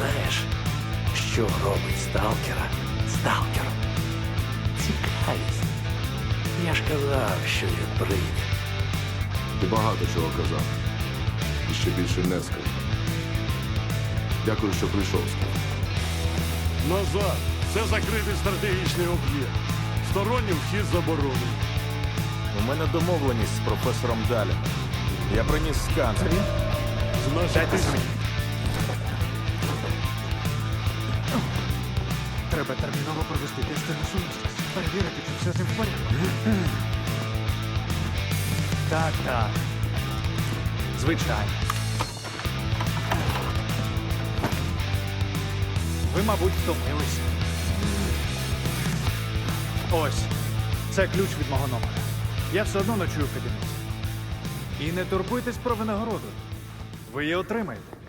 знаєш, що робить сталкера сталкером? Цікавість. Я ж казав, що він прийде. Ти багато чого казав. І ще більше не сказав. Дякую, що прийшов. Назад. Це закритий стратегічний об'єкт. Сторонній вхід заборонений. У мене домовленість з професором Далі. Я приніс сканер. Значить, ти... Треба терміново провести тести на сумісність. Перевірити, чи все з ним в порядку. Так, так. Звичайно. Ви, мабуть, втомилися. Ось. Це ключ від мого номера. Я все одно ночую в кабінеті. І не турбуйтесь про винагороду. Ви її отримаєте.